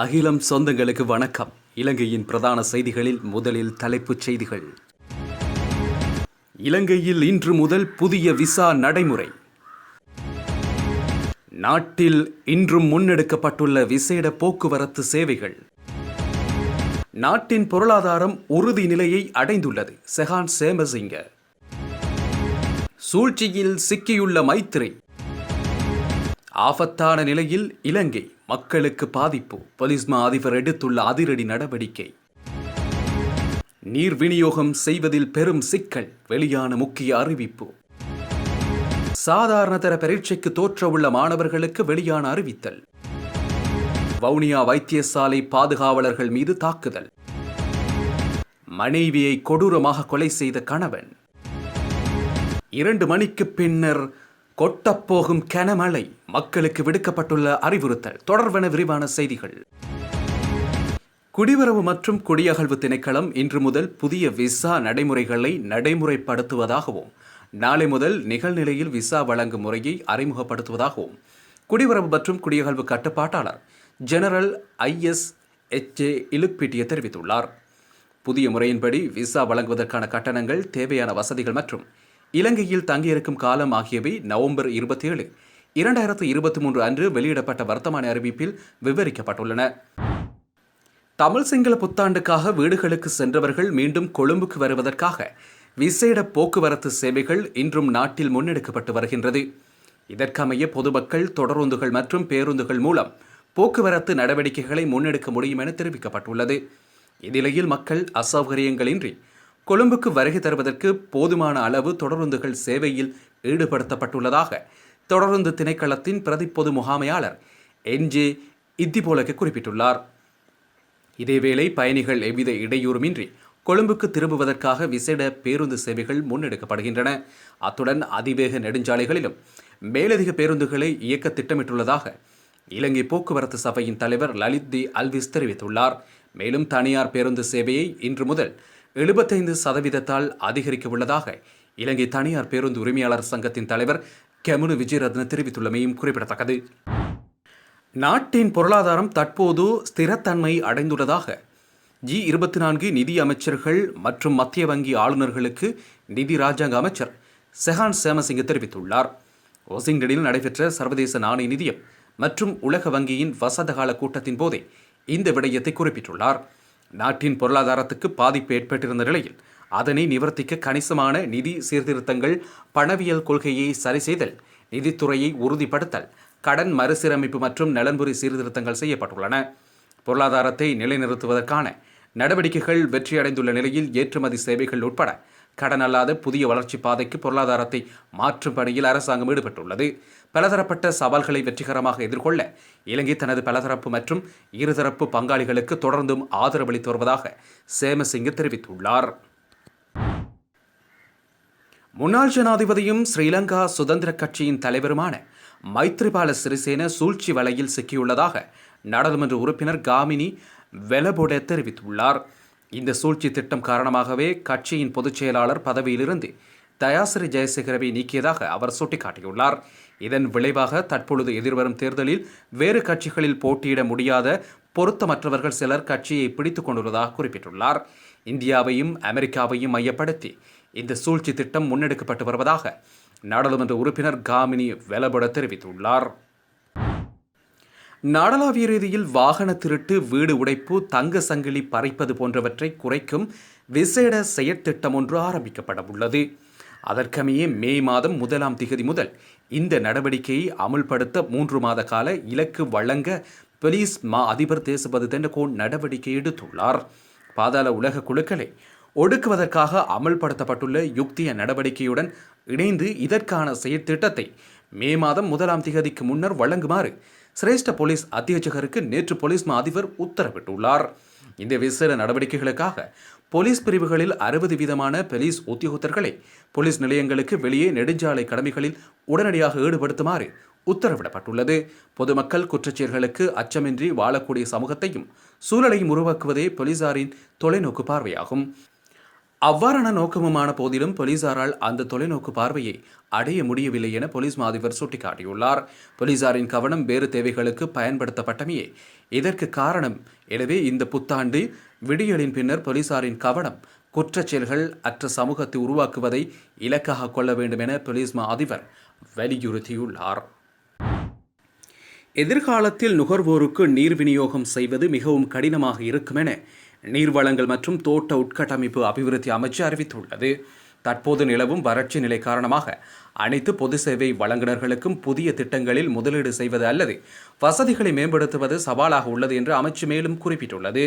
அகிலம் சொந்தங்களுக்கு வணக்கம். இலங்கையின் பிரதான செய்திகளில் முதலில் தலைப்புச் செய்திகள். இலங்கையில் இன்று முதல் புதிய விசா நடைமுறை. நாட்டில் இன்றும் முன்னெடுக்கப்பட்டுள்ள விசேட போக்குவரத்து சேவைகள். நாட்டின் பொருளாதாரம் உறுதி நிலையை அடைந்துள்ளது செஹான் சேமசிங்க. சூழ்ச்சியில் சிக்கியுள்ள மைத்திரி. ஆபத்தான நிலையில் இலங்கை. மக்களுக்கு பாதிப்பு. பொலிஸ்மா அதிபர் எடுத்துள்ள அதிரடி நடவடிக்கை. நீர் விநியோகம் செய்வதில் பெரும் சிக்கல். வெளியான முக்கிய அறிவிப்பு. சாதாரண தர பரீட்சைக்கு தோற்றவுள்ள மாணவர்களுக்கு வெளியான அறிவித்தல். வவுனியா வைத்தியசாலை பாதுகாவலர்கள் மீது தாக்குதல். மனைவியை கொடூரமாக கொலை செய்த கணவன். இரண்டு மணிக்கு பின்னர் கொட்டப்போகும் கனமழை மக்களுக்கு விடுக்கப்பட்டுள்ள அறிவுறுத்தல் தொடர்பென விரிவான செய்திகள். குடிவரவு மற்றும் குடியகழ்வு திணைக்களம் இன்று முதல் புதிய விசா நடைமுறைகளை நடைமுறைப்படுத்துவதாகவும் நாளை முதல் நிகழ்நிலையில் விசா வழங்கும் முறையை அறிமுகப்படுத்துவதாகவும் குடிவரவு மற்றும் குடியகழ்வு கட்டுப்பாட்டாளர் ஜெனரல் ஐஎஸ் எச்ஏ இலுக்பிட்டிய தெரிவித்துள்ளார். புதிய முறையின்படி விசா வழங்குவதற்கான கட்டணங்கள் தேவையான வசதிகள் மற்றும் இலங்கையில் தங்கியிருக்கும் காலம் ஆகியவை நவம்பர் இருபத்தி ஏழு இரண்டாயிரத்து இருபத்தி மூன்று அன்று வெளியிடப்பட்ட வர்த்தமான அறிவிப்பில் விவரிக்கப்பட்டுள்ளன. தமிழ் சிங்கள புத்தாண்டுக்காக வீடுகளுக்கு சென்றவர்கள் மீண்டும் கொழும்புக்கு வருவதற்காக விசேட போக்குவரத்து சேவைகள் இன்றும் நாட்டில் முன்னெடுக்கப்பட்டு வருகின்றது. இதற்கமைய பொதுமக்கள் தொடருந்துகள் மற்றும் பேருந்துகள் மூலம் போக்குவரத்து நடவடிக்கைகளை முன்னெடுக்க முடியும் என தெரிவிக்கப்பட்டுள்ளது. இந்நிலையில் மக்கள் அசௌகரியங்களின்றி கொழும்புக்கு வருகை தருவதற்கு போதுமான அளவு தொடருந்துகள் சேவையில் ஈடுபடுத்தப்பட்டுள்ளதாக தொடருந்து திணைக்களத்தின் பிரதி பொது முகாமையாளர் என்ஜே இத்திபோலக்கு குறிப்பிட்டுள்ளார். இதேவேளை பயணிகள் எவ்வித இடையூறுமின்றி கொழும்புக்கு திரும்புவதற்காக விசேட பேருந்து சேவைகள் முன்னெடுக்கப்படுகின்றன. அத்துடன் அதிவேக நெடுஞ்சாலைகளிலும் மேலதிக பேருந்துகளை இயக்க திட்டமிட்டுள்ளதாக இலங்கை போக்குவரத்து சபையின் தலைவர் லலித் தி அல்விஸ் தெரிவித்துள்ளார். மேலும் தனியார் பேருந்து சேவையை இன்று முதல் எழுபத்தைந்து சதவீதத்தால் அதிகரிக்க உள்ளதாக இலங்கை தனியார் பேருந்து உரிமையாளர் சங்கத்தின் தலைவர் கெமுனு விஜயரத்ன தெரிவித்துள்ளமையும் குறிப்பிடத்தக்கது. நாட்டின் பொருளாதாரம் தற்போது ஸ்திரத்தன்மை அடைந்துள்ளதாக ஜி இருபத்தி நான்கு நிதி அமைச்சர்கள் மற்றும் மத்திய வங்கி ஆளுநர்களுக்கு நிதி ராஜாங்க அமைச்சர் செஹான் சேமசிங்க தெரிவித்துள்ளார். வாஷிங்டனில் நடைபெற்ற சர்வதேச நாணய நிதியம் மற்றும் உலக வங்கியின் வசதகால கூட்டத்தின் போதே இந்த விடயத்தை குறிப்பிட்டுள்ளார். நாட்டின் பொருளாதாரத்துக்கு பாதிப்பு ஏற்பட்டிருந்த நிலையில் அதனை நிவர்த்திக்க கணிசமான நிதி சீர்திருத்தங்கள் பணவியல் கொள்கையை சரி செய்தல் நிதித்துறையை உறுதிப்படுத்தல் கடன் மறுசீரமைப்பு மற்றும் நலன்புரி சீர்திருத்தங்கள் செய்யப்பட்டுள்ளன. பொருளாதாரத்தை நிலைநிறுத்துவதற்கான நடவடிக்கைகள் வெற்றியடைந்துள்ள நிலையில் ஏற்றுமதி சேவைகள் உட்பட கடன் அல்லாத புதிய வளர்ச்சி பாதைக்கு பொருளாதாரத்தை மாற்றும் பணியில் அரசாங்கம் ஈடுபட்டுள்ளது. பலதரப்பட்ட சவால்களை வெற்றிகரமாக எதிர்கொள்ள இலங்கை தனது பலதரப்பு மற்றும் இருதரப்பு பங்காளிகளுக்கு தொடர்ந்தும் ஆதரவளித்து வருவதாக சேமசிங்க தெரிவித்துள்ளார். முன்னாள் ஜனாதிபதியும் ஸ்ரீலங்கா சுதந்திர கட்சியின் தலைவருமான மைத்ரிபால சிறிசேன சூழ்ச்சி வலையில் சிக்கியுள்ளதாக நாடாளுமன்ற உறுப்பினர் காமினி வெலபொட தெரிவித்துள்ளார். இந்த சூழ்ச்சி திட்டம் காரணமாகவே கட்சியின் பொதுச் செயலாளர் பதவியிலிருந்து தயாசிரி ஜெயசேகரவை நீக்கியதாக அவர் சுட்டிக்காட்டியுள்ளார். இதன் விளைவாக தற்பொழுது எதிர்வரும் தேர்தலில் வேறு கட்சிகளில் போட்டியிட முடியாத பொருத்தமற்றவர்கள் சிலர் கட்சியை பிடித்துக் கொண்டுள்ளதாக குறிப்பிட்டுள்ளார். இந்தியாவையும் அமெரிக்காவையும் மையப்படுத்தி இந்த சூழ்ச்சி திட்டம் முன்னெடுக்கப்பட்டு வருவதாக நாடாளுமன்ற உறுப்பினர் காமினி வெலபட தெரிவித்துள்ளார். நாடளாவிய ரீதியில் வாகன திருட்டு வீடு உடைப்பு தங்க சங்கிலி பறைப்பது போன்றவற்றை குறைக்கும் விசேட செயற்திட்டம் ஒன்று ஆரம்பிக்கப்பட உள்ளது. அதற்கமையே மே மாதம் முதலாம் திகதி முதல் இந்த நடவடிக்கையை அமுல்படுத்த மூன்று மாத கால இலக்கு வழங்க போலீஸ் மா அதிபர் தேசபது தண்டகோன் நடவடிக்கை எடுத்துள்ளார். பாதாள உலக குழுக்களை ஒடுக்குவதற்காக அமல்படுத்தப்பட்டுள்ள யுக்திய நடவடிக்கையுடன் இணைந்து இதற்கான செயற்திட்டத்தை மே மாதம் முதலாம் திகதிக்கு முன்னர் வழங்குமாறு சிரேஷ்ட போலீஸ் அத்தியட்சகருக்கு நேற்று போலீஸ் மா அதிபர் உத்தரவிட்டுள்ளார். இந்த விசேட நடவடிக்கைகளுக்காக போலீஸ் பிரிவுகளில் அறுபது வீதமான போலீஸ் உத்தியோகத்தர்களை போலீஸ் நிலையங்களுக்கு வெளியே நெடுஞ்சாலை கடமைகளில் உடனடியாக ஈடுபடுத்துமாறு உத்தரவிடப்பட்டுள்ளது. பொதுமக்கள் குற்றச்செயல்களுக்கு அச்சமின்றி வாழக்கூடிய சமூகத்தையும் சூழலையும் உருவாக்குவதே போலீசாரின் தொலைநோக்கு பார்வையாகும். அவ்வாறான நோக்கமுமான போதிலும் போலீசாரால் அந்த தொலைநோக்கு பார்வையை அடைய முடியவில்லை என போலீஸ் மாதிபர் சுட்டிக்காட்டியுள்ளார். போலீசாரின் கவனம் வேறு தேவைகளுக்கு பயன்படுத்தப்பட்டமையே இதற்கு காரணம். எனவே இந்த புத்தாண்டு விடியலின் பின்னர் போலீசாரின் கவனம் குற்றச்செயல்கள் அற்ற சமூகத்தை உருவாக்குவதை இலக்காக கொள்ள வேண்டும் என போலீஸ் மா அதிபர் வலியுறுத்தியுள்ளார். எதிர்காலத்தில் நுகர்வோருக்கு நீர் விநியோகம் செய்வது மிகவும் கடினமாக இருக்கும் என நீர்வளங்கள் மற்றும் தோட்ட உட்கட்டமைப்பு அபிவிருத்தி அமைச்சு அறிவித்துள்ளது. தற்போது நிலவும் வறட்சி நிலை காரணமாக அனைத்து பொது சேவை வழங்குநர்களுக்கும் புதிய திட்டங்களில் முதலீடு செய்வது அல்லது வசதிகளை மேம்படுத்துவது சவாலாக உள்ளது என்று அமைச்சு மேலும் குறிப்பிட்டுள்ளது.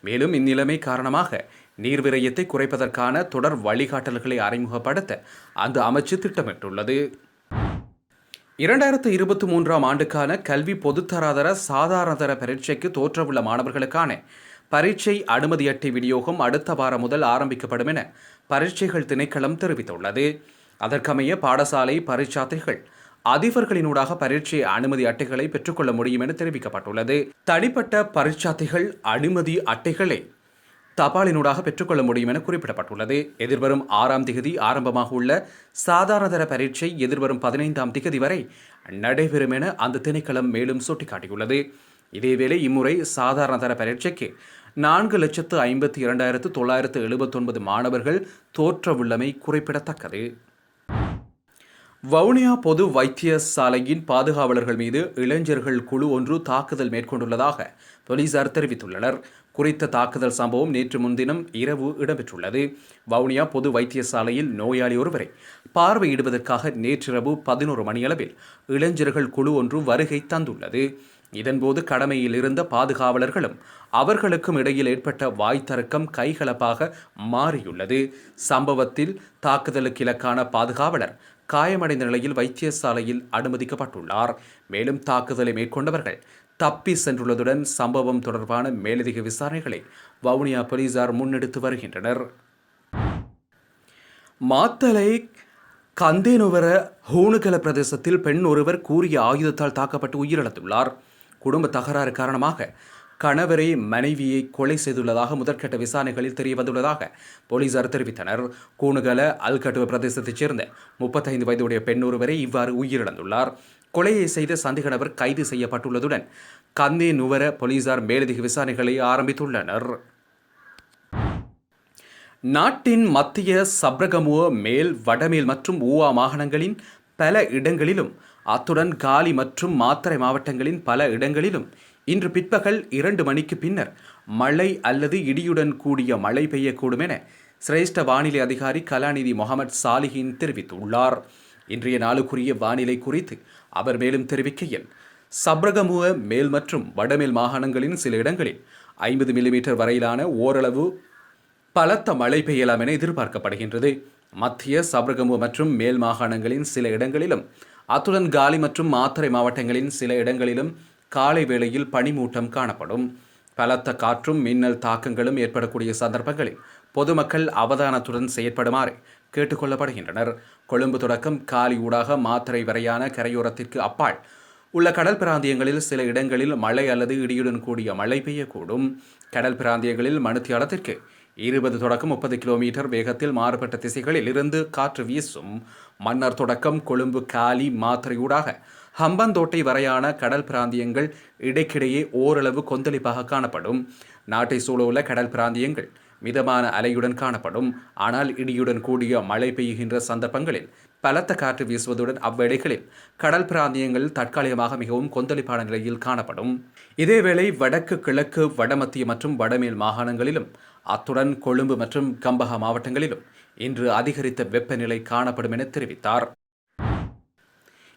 மேலும் இந்நிலைமை காரணமாக நீர் விரயத்தை குறைப்பதற்கான தொடர் வழிகாட்டல்களை அறிமுகப்படுத்த அந்த அமைச்சு திட்டமிட்டுள்ளது. இரண்டாயிரத்து இருபத்தி மூன்றாம் ஆண்டுக்கான கல்வி பொதுத்தராதர சாதாரணதர பரீட்சைக்கு தோற்றவுள்ள மாணவர்களுக்கான பரீட்சை அனுமதி அட்டை விநியோகம் அடுத்த வாரம் முதல் ஆரம்பிக்கப்படும் என பரீட்சைகள் திணைக்களம் தெரிவித்துள்ளது. அதற்கமைய பாடசாலை பரீட்சார்த்திகள் அதிபர்களினூடாக பரீட்சை அனுமதி அட்டைகளை பெற்றுக்கொள்ள முடியும் என தெரிவிக்கப்பட்டுள்ளது. தனிப்பட்ட பரீட்சார்த்திகள் அனுமதி அட்டைகளை தபாலினூடாக பெற்றுக்கொள்ள முடியும் என குறிப்பிடப்பட்டுள்ளது. எதிர்வரும் ஆறாம் திகதி ஆரம்பமாக உள்ள சாதாரணதர பரீட்சை எதிர்வரும் பதினைந்தாம் திகதி வரை நடைபெறும் என அந்த திணைக்களம் மேலும் சுட்டிக்காட்டியுள்ளது. இதேவேளை இம்முறை சாதாரணதர பரீட்சைக்கு நான்கு லட்சத்து ஐம்பத்தி இரண்டாயிரத்து தொள்ளாயிரத்து எழுபத்தொன்பது மாணவர்கள் தோற்றவுள்ளமை குறிப்பிடத்தக்கது. வவுனியா பொது வைத்தியசாலையின் பாதுகாவலர்கள் மீது இளைஞர்கள் குழு ஒன்று தாக்குதல் மேற்கொண்டுள்ளதாக போலீசார் தெரிவித்துள்ளனர். குறித்த தாக்குதல் சம்பவம் நேற்று முன்தினம் இரவு இடம்பெற்றுள்ளது. வவுனியா பொது வைத்தியசாலையில் நோயாளி ஒருவரை பார்வையிடுவதற்காக நேற்றிரவு பதினோரு மணியளவில் இளைஞர்கள் குழு ஒன்று வருகை தந்துள்ளது. இதன்போது கடமையில் இருந்த பாதுகாவலர்களும் அவர்களுக்கும் இடையில் ஏற்பட்ட வாய்த்தரக்கம் தர்க்கம் கைகலப்பாக மாறியுள்ளது. சம்பவத்தில் தாக்குதலுக்கு இலக்கான பாதுகாவலர் காயமடைந்த நிலையில் வைத்தியசாலையில் அனுமதிக்கப்பட்டுள்ளார். மேலும் தாக்குதலை மேற்கொண்டவர்கள் தப்பி சென்றுள்ளதுடன் சம்பவம் தொடர்பான மேலதிக விசாரணைகளை வவுனியா போலீசார் முன்னெடுத்து வருகின்றனர். மாத்தலை கந்தேனுவர ஹூணுகல பிரதேசத்தில் பெண் ஒருவர் கூறிய ஆயுதத்தால் தாக்கப்பட்டு உயிரிழந்துள்ளார். குடும்ப தகராறு காரணமாக கணவரை மனைவியை கொலை செய்துள்ளதாக முதற்கட்ட விசாரணைகளில் தெரிய வந்துள்ளதாக போலீசார் தெரிவித்தனர். கூணுகல அல்கட்டுவ பிரதேசத்தைச் சேர்ந்த முப்பத்தைந்து வயதுடைய பெண் ஒருவரை இவ்வாறு உயிரிழந்துள்ளார். கொலையை செய்த சந்தேகநபர் கைது செய்யப்பட்டுள்ளதுடன் கந்தே நுவர போலீசார் மேலதிக விசாரணைகளை ஆரம்பித்துள்ளனர். நாட்டின் மத்திய சப்ரகமுவ மேல் வடமேல் மற்றும் ஊவா மாகாணங்களின் பல இடங்களிலும் அத்துடன் காலி மற்றும் மாத்தரை மாவட்டங்களின் பல இடங்களிலும் இன்று பிற்பகல் இரண்டு மணிக்கு பின்னர் மழை அல்லது இடியுடன் கூடிய மழை பெய்யக்கூடும் என சிரேஷ்ட வானிலை அதிகாரி கலாநிதி முகமது சாலிஹின் தெரிவித்துள்ளார். இன்றைய நாளுக்குரிய வானிலை குறித்து அவர் மேலும் தெரிவிக்கையில் சப்ரகமுவ மேல் மற்றும் வடமேல் மாகாணங்களின் சில இடங்களில் ஐம்பது மில்லிமீட்டர் வரையிலான ஓரளவு பலத்த மழை பெய்யலாம் என எதிர்பார்க்கப்படுகின்றது. மத்திய சப்ரகமுவ மற்றும் மேல் மாகாணங்களின் சில இடங்களிலும் அத்துடன் காலி மற்றும் மாத்தறை மாவட்டங்களின் சில இடங்களிலும் காலை வேளையில் பனிமூட்டம் காணப்படும். பலத்த காற்றும் மின்னல் தாக்கங்களும் ஏற்படக்கூடிய சந்தர்ப்பங்களில் பொதுமக்கள் அவதானத்துடன் செயற்படுமாறு கேட்டுக்கொள்ளப்படுகின்றனர். கொழும்பு தொடக்கம் காலி ஊடாக மாத்திரை வரையான கரையோரத்திற்கு அப்பால். உள்ள கடல் பிராந்தியங்களில் சில இடங்களில் மழை அல்லது இடியுடன் கூடிய மழை பெய்யக்கூடும். கடல் பிராந்தியங்களில் மணித்தியாலத்திற்கு இருபது தொடக்கம் முப்பது கிலோமீட்டர் வேகத்தில் மாறுபட்ட திசைகளில் இருந்து காற்று வீசும். மன்னர் தொடக்கம் கொழும்பு காலி மாத்திரையூடாக ஹம்பந்தோட்டை வரையான கடல் பிராந்தியங்கள் இடைக்கிடையே ஓரளவு கொந்தளிப்பாக காணப்படும். நாட்டை சூழவுள்ள கடல் பிராந்தியங்கள் மிதமான அலையுடன் காணப்படும். ஆனால் இடியுடன் கூடிய மழை பெய்கின்ற சந்தர்ப்பங்களில் பலத்த காற்று வீசுவதுடன் அவ்வேளைகளில் கடல் பிராந்தியங்கள் தற்காலிகமாக மிகவும் கொந்தளிப்பான நிலையில் காணப்படும். இதேவேளை வடக்கு கிழக்கு வடமத்திய மற்றும் வடமேல் மாகாணங்களிலும் அத்துடன் கொழும்பு மற்றும் கம்பஹா மாவட்டங்களிலும் இன்று அதிகரித்த வெப்பநிலை காணப்படும் என தெரிவித்தார்.